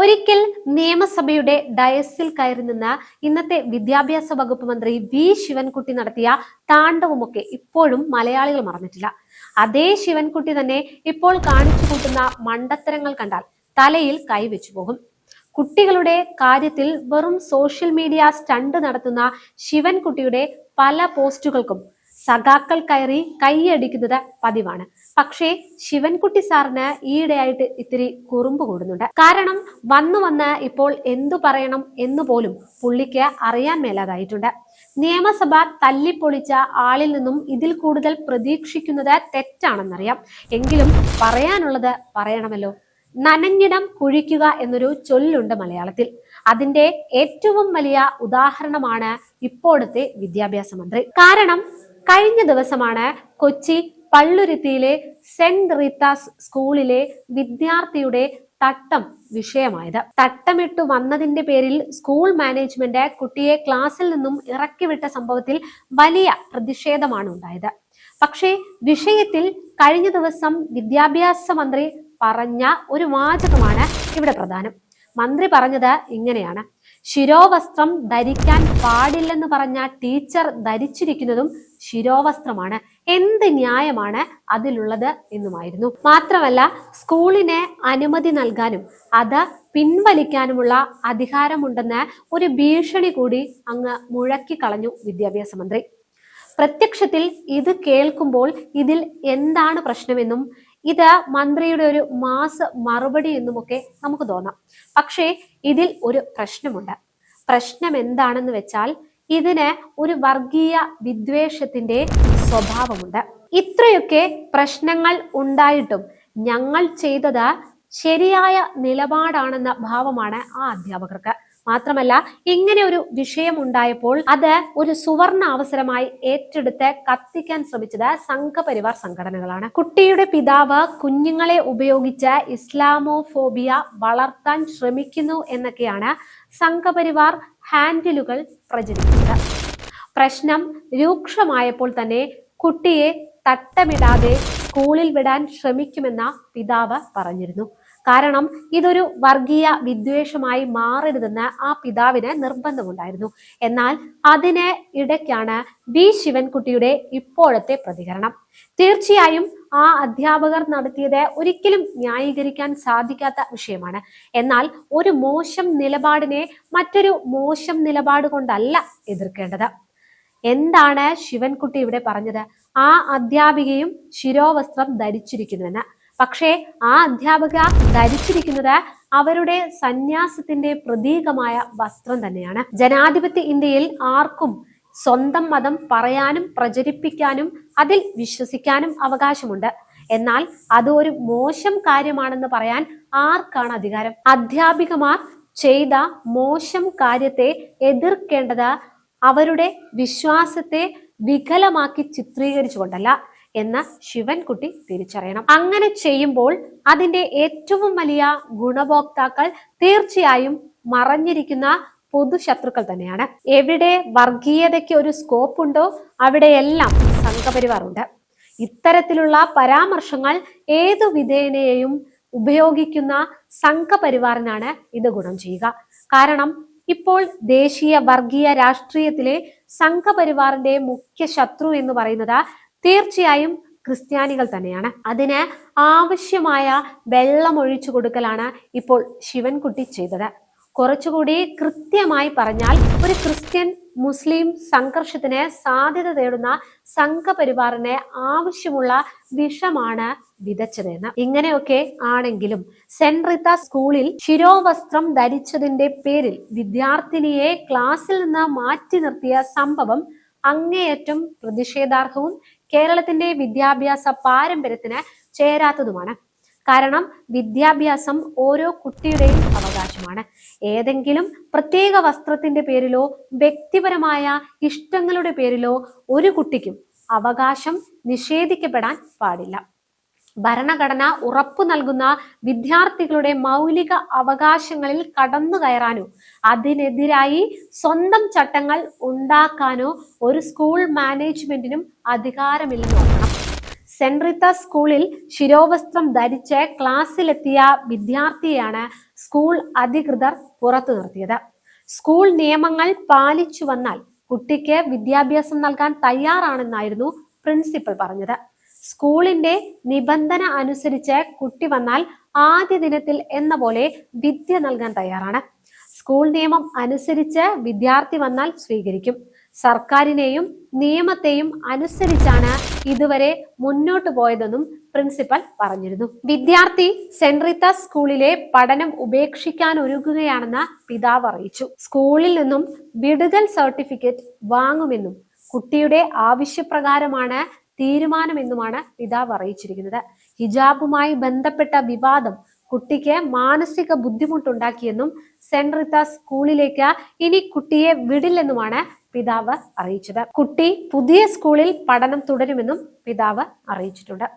ഒരിക്കൽ നിയമസഭയുടെ ഡയസിൽ കയറി നിന്ന ഇന്നത്തെ വിദ്യാഭ്യാസ വകുപ്പ് മന്ത്രി വി ശിവൻകുട്ടി നടത്തിയ താണ്ഡവമൊക്കെ ഇപ്പോഴും മലയാളികൾ മറന്നിട്ടില്ല. അതേ ശിവൻകുട്ടി തന്നെ ഇപ്പോൾ കാണിച്ചു കൂട്ടുന്ന മണ്ടത്തരങ്ങൾ കണ്ടാൽ തലയിൽ കൈവച്ചു പോകും. കുട്ടികളുടെ കാര്യത്തിൽ വെറും സോഷ്യൽ മീഡിയ സ്റ്റണ്ട് നടത്തുന്ന ശിവൻകുട്ടിയുടെ പല പോസ്റ്റുകൾക്കും സഖാക്കൾ കയറി കൈയടിക്കുന്നത് പതിവാണ്. പക്ഷേ ശിവൻകുട്ടി സാറിന് ഈയിടെയായിട്ട് ഇത്തിരി കുറുമ്പ് കൂടുന്നുണ്ട്. കാരണം വന്നു വന്ന് ഇപ്പോൾ എന്തു പറയണം എന്ന് പോലും പുള്ളിക്ക് അറിയാൻ മേലാതായിട്ടുണ്ട്. നിയമസഭ തല്ലിപ്പൊളിച്ച ആളിൽ നിന്നും ഇതിൽ കൂടുതൽ പ്രതീക്ഷിക്കുന്നത് തെറ്റാണെന്നറിയാം. എങ്കിലും പറയാനുള്ളത് പറയണമല്ലോ. നനഞ്ഞിടം കുഴിക്കുക എന്നൊരു ചൊല്ലുണ്ട് മലയാളത്തിൽ. അതിന്റെ ഏറ്റവും വലിയ ഉദാഹരണമാണ് ഇപ്പോഴത്തെ വിദ്യാഭ്യാസ മന്ത്രി. കാരണം കഴിഞ്ഞ ദിവസമാണ് കൊച്ചി പള്ളുരുത്തിയിലെ സെന്റ് റീത്താസ് സ്കൂളിലെ വിദ്യാർത്ഥിയുടെ തട്ടം വിഷയമായത്. തട്ടമിട്ടു വന്നതിന്റെ പേരിൽ സ്കൂൾ മാനേജ്മെന്റ് കുട്ടിയെ ക്ലാസ്സിൽ നിന്നും ഇറക്കിവിട്ട സംഭവത്തിൽ വലിയ പ്രതിഷേധമാണ് ഉണ്ടായത് പക്ഷേ വിഷയത്തിൽ കഴിഞ്ഞ ദിവസം വിദ്യാഭ്യാസ മന്ത്രി പറഞ്ഞ ഒരു വാചകമാണ് ഇവിടെ പ്രധാനം. മന്ത്രി പറഞ്ഞത് ഇങ്ങനെയാണ്. ശിരോവസ്ത്രം ധരിക്കാൻ പാടില്ലെന്ന് പറഞ്ഞ ടീച്ചർ ധരിച്ചിരിക്കുന്നതും ശിരോവസ്ത്രമാണ്. എന്ത് ന്യായമാണ് അതിലുള്ളത് എന്നുമായിരുന്നു. മാത്രമല്ല സ്കൂളിനെ അനുമതി നൽകാനും അത് പിൻവലിക്കാനുമുള്ള അധികാരമുണ്ടെന്ന് ഒരു ഭീഷണി കൂടി അങ്ങ് മുഴക്കി കളഞ്ഞു വിദ്യാഭ്യാസ മന്ത്രി. പ്രത്യക്ഷത്തിൽ ഇത് കേൾക്കുമ്പോൾ ഇതിൽ എന്താണ് പ്രശ്നമെന്നും ഇത് മന്ത്രിയുടെ ഒരു മാസ് മറുപടി എന്നുമൊക്കെ നമുക്ക് തോന്നാം. പക്ഷേ ഇതിൽ ഒരു പ്രശ്നമുണ്ട്. പ്രശ്നം എന്താണെന്ന് വെച്ചാൽ ഇതിന് ഒരു വർഗീയ വിദ്വേഷത്തിന്റെ സ്വഭാവമുണ്ട്. ഇത്രയൊക്കെ പ്രശ്നങ്ങൾ ഉണ്ടായിട്ടും ഞങ്ങൾ ചെയ്തത് ശരിയായ നിലപാടാണെന്ന ഭാവമാണ് ആ അധ്യാപകർക്ക്. മാത്രമല്ല ഇങ്ങനെ ഒരു വിഷയം ഉണ്ടായപ്പോൾ അത് ഒരു സുവർണ അവസരമായി ഏറ്റെടുത്ത് കത്തിക്കാൻ ശ്രമിച്ചത് സംഘപരിവാർ സംഘടനകളാണ്. കുട്ടിയുടെ പിതാവ് കുഞ്ഞുങ്ങളെ ഉപയോഗിച്ച് ഇസ്ലാമോഫോബിയ വളർത്താൻ ശ്രമിക്കുന്നു എന്നൊക്കെയാണ് സംഘപരിവാർ ഹാൻഡിലുകൾ പ്രചരിപ്പിച്ചത്. പ്രശ്നം രൂക്ഷമായപ്പോൾ തന്നെ കുട്ടിയെ തട്ടമിടാതെ സ്കൂളിൽ വിടാൻ ശ്രമിക്കുമെന്ന പിതാവ് പറഞ്ഞിരുന്നു. കാരണം ഇതൊരു വർഗീയ വിദ്വേഷമായി മാറരുതെന്ന് ആ പിതാവിന് നിർബന്ധമുണ്ടായിരുന്നു. എന്നാൽ അതിന് ഇടയ്ക്കാണ് വി. ശിവൻകുട്ടിയുടെ ഇപ്പോഴത്തെ പ്രതികരണം. തീർച്ചയായും ആ അധ്യാപകർ നടത്തിയത് ഒരിക്കലും ന്യായീകരിക്കാൻ സാധിക്കാത്ത വിഷയമാണ്. എന്നാൽ ഒരു മോശം നിലപാടിനെ മറ്റൊരു മോശം നിലപാട് കൊണ്ടല്ല എതിർക്കേണ്ടത്. എന്താണ് ശിവൻകുട്ടി ഇവിടെ പറഞ്ഞത്? ആ അധ്യാപികയും ശിരോവസ്ത്രം ധരിച്ചിരിക്കുന്നുവെന്ന്. പക്ഷേ ആ അധ്യാപക ധരിച്ചിരിക്കുന്നത് അവരുടെ സന്യാസത്തിന്റെ പ്രതീകമായ വസ്ത്രം തന്നെയാണ്. ജനാധിപത്യ ഇന്ത്യയിൽ ആർക്കും സ്വന്തം മതം പറയാനും പ്രചരിപ്പിക്കാനും അതിൽ വിശ്വസിക്കാനും അവകാശമുണ്ട്. എന്നാൽ അത് ഒരു മോശം കാര്യമാണെന്ന് പറയാൻ ആർക്കാണ് അധികാരം? അധ്യാപികമാർ ചെയ്ത മോശം കാര്യത്തെ എതിർക്കേണ്ടത് അവരുടെ വിശ്വാസത്തെ വികലമാക്കി ചിത്രീകരിച്ചുകൊണ്ടല്ല. എന്ന് ശിവൻകുട്ടി തിരിച്ചറിയണം. അങ്ങനെ ചെയ്യുമ്പോൾ അതിന്റെ ഏറ്റവും വലിയ ഗുണഭോക്താക്കൾ തീർച്ചയായും മറഞ്ഞിരിക്കുന്ന പൊതുശത്രുക്കൾ തന്നെയാണ്. എവിടെ വർഗീയതയ്ക്ക് ഒരു സ്കോപ്പ് ഉണ്ടോ അവിടെയെല്ലാം സംഘപരിവാർ ഉണ്ട്. ഇത്തരത്തിലുള്ള പരാമർശങ്ങൾ ഏതു വിധേനയെയും ഉപയോഗിക്കുന്ന സംഘപരിവാറിനാണ് ഇത് ഗുണം ചെയ്യുക. കാരണം ഇപ്പോൾ ദേശീയ വർഗീയ രാഷ്ട്രീയത്തിലെ സംഘപരിവാറിന്റെ മുഖ്യ ശത്രു എന്ന് പറയുന്നത് തീർച്ചയായും ക്രിസ്ത്യാനികൾ തന്നെയാണ്. അതിന് ആവശ്യമായ വെള്ളം ഒഴിച്ചു കൊടുക്കലാണ് ഇപ്പോൾ ശിവൻകുട്ടി ചെയ്തത്. കുറച്ചുകൂടി കൃത്യമായി പറഞ്ഞാൽ ഒരു ക്രിസ്ത്യൻ മുസ്ലിം സംഘർഷത്തിന് സാധ്യത തേടുന്ന സംഘപരിവാറിന് ആവശ്യമുള്ള വിഷമാണ് വിതച്ചതെന്ന്. ഇങ്ങനെയൊക്കെ ആണെങ്കിലും സെന്റ് റിത്ത സ്കൂളിൽ ശിരോവസ്ത്രം ധരിച്ചതിന്റെ പേരിൽ വിദ്യാർത്ഥിനിയെ ക്ലാസ്സിൽ നിന്ന് മാറ്റി നിർത്തിയ സംഭവം അങ്ങേയറ്റം പ്രതിഷേധാർഹവും കേരളത്തിന്റെ വിദ്യാഭ്യാസ പാരമ്പര്യത്തിന് ചേരാത്തതുമാണ്. കാരണം വിദ്യാഭ്യാസം ഓരോ കുട്ടിയുടെയും അവകാശമാണ്. ഏതെങ്കിലും പ്രത്യേക വസ്ത്രത്തിന്റെ പേരിലോ വ്യക്തിപരമായ ഇഷ്ടങ്ങളുടെ പേരിലോ ഒരു കുട്ടിക്കും അവകാശം നിഷേധിക്കപ്പെടാൻ പാടില്ല. ഭരണഘടന ഉറപ്പു നൽകുന്ന വിദ്യാർത്ഥികളുടെ മൗലിക അവകാശങ്ങളിൽ കടന്നു കയറാനോ അതിനെതിരായി സ്വന്തം ചട്ടങ്ങൾ ഉണ്ടാക്കാനോ ഒരു സ്കൂൾ മാനേജ്മെന്റിനും അധികാരമില്ലെന്ന് ഓർക്കണം സ്കൂളിൽ ശിരോവസ്ത്രം ധരിച്ച് ക്ലാസ്സിലെത്തിയ വിദ്യാർത്ഥിയെയാണ് സ്കൂൾ അധികൃതർ പുറത്തു നിർത്തിയത്. സ്കൂൾ നിയമങ്ങൾ പാലിച്ചു വന്നാൽ കുട്ടിക്ക് വിദ്യാഭ്യാസം നൽകാൻ തയ്യാറാണെന്നായിരുന്നു പ്രിൻസിപ്പൽ പറഞ്ഞത്. സ്കൂളിന്റെ നിബന്ധന അനുസരിച്ച് കുട്ടി വന്നാൽ ആദ്യ ദിനത്തിൽ എന്ന പോലെ വിദ്യ നൽകാൻ തയ്യാറാണ്. സ്കൂൾ നിയമം അനുസരിച്ച് വിദ്യാർത്ഥി വന്നാൽ സ്വീകരിക്കും. സർക്കാരിനെയും നിയമത്തെയും അനുസരിച്ചാണ് ഇതുവരെ മുന്നോട്ടു പോയതെന്നും പ്രിൻസിപ്പൽ പറഞ്ഞിരുന്നു. വിദ്യാർത്ഥി സെൻറിത്ത സ്കൂളിലെ പഠനം ഉപേക്ഷിക്കാൻ ഒരുങ്ങുകയാണെന്ന് പിതാവ് അറിയിച്ചു. സ്കൂളിൽ നിന്നും വിടുതൽ സർട്ടിഫിക്കറ്റ് വാങ്ങുമെന്നും കുട്ടിയുടെ ആവശ്യപ്രകാരമാണ് തീരുമാനമെന്നുമാണ് പിതാവ് അറിയിച്ചിരിക്കുന്നത്. ഹിജാബുമായി ബന്ധപ്പെട്ട വിവാദം കുട്ടിക്ക് മാനസിക ബുദ്ധിമുട്ടുണ്ടാക്കിയെന്നും സെന്റ് റിത്ത സ്കൂളിലേക്ക് ഇനി കുട്ടിയെ വിടില്ലെന്നുമാണ് പിതാവ് അറിയിച്ചത്. കുട്ടി പുതിയ സ്കൂളിൽ പഠനം തുടരുമെന്നും പിതാവ് അറിയിച്ചിട്ടുണ്ട്.